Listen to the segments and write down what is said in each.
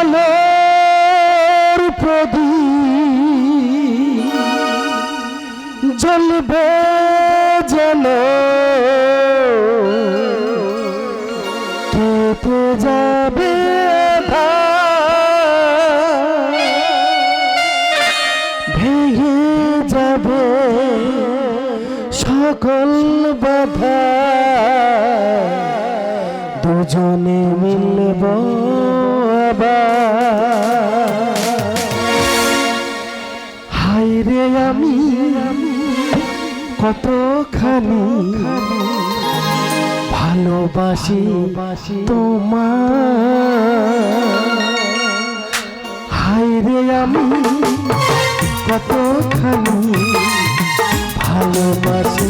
আলোর প্রদীপ জ্বলবে যেন। কেটে যাবে ভেঙে যাবে সকল বাধা। দুজনে মিলব হাই রে আমি কতখানি ভালোবাসি তোমার হাই রে আমি কতখানি ভালোবাসি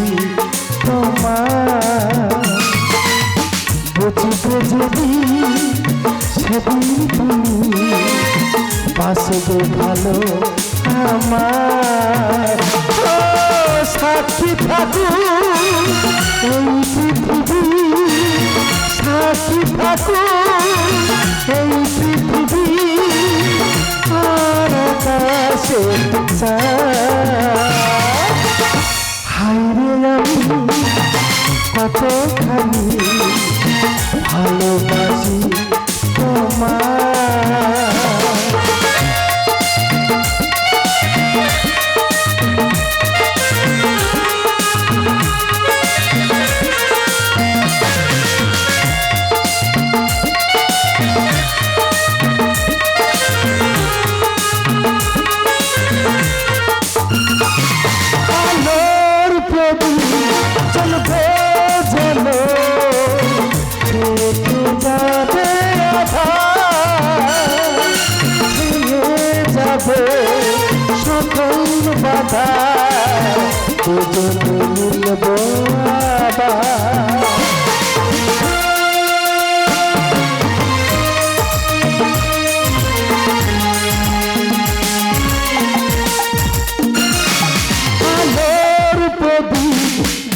বাসবে ভালো আমার। সাক্ষী থাকু এই পৃথিবী, সাক্ষী থাকু এই পৃথিবী হাইরে আমি ভালোবাসি তোমার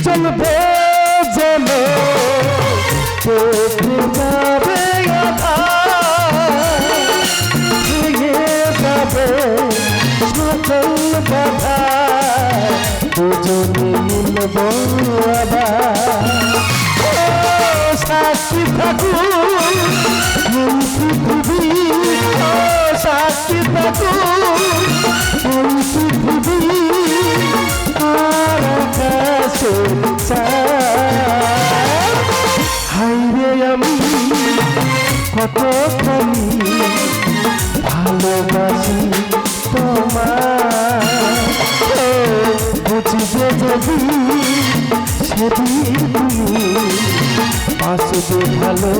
জ্বলবে যেন কেটে যাবে যাবে সকল বাধা দুজনে ও সাক্ষী থাকুন পৃথিবী সাক্ষী থাকুন পৃথিবী আর আকাশে হাইরে আমি কতখানি ভালোবাসি তোমার বুঝবে যদি বাসবে ভালো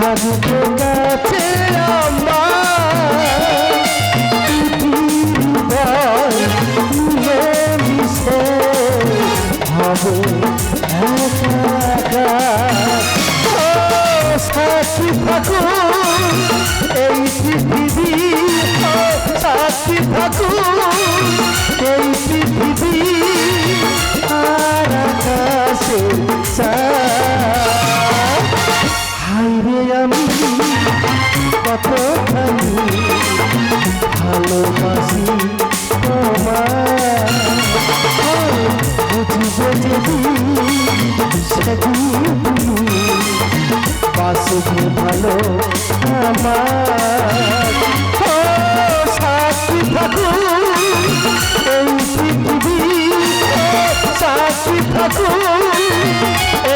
থাকবে কাছে হবে। সাক্ষী থাকুন এই পৃথিবী সাক্ষী থাকুন তুমি ভালো আমার। সাক্ষী থাকুন এই পৃথিবী, সাক্ষী থাকুন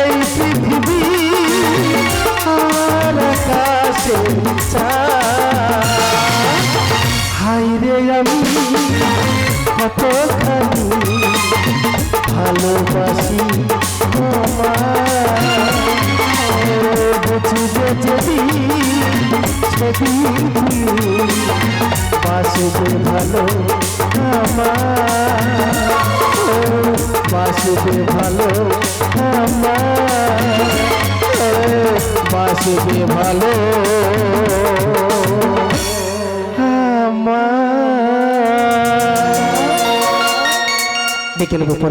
এই পৃথিবী, আর আকাশে হাই রে আমি কতখানি ভালোবাসি আমার বুঝবে যদি সেদিন বাসবে ভালো আমার বাসবে ভালো আমার বাসবে ভালো আমার। দেখে নেব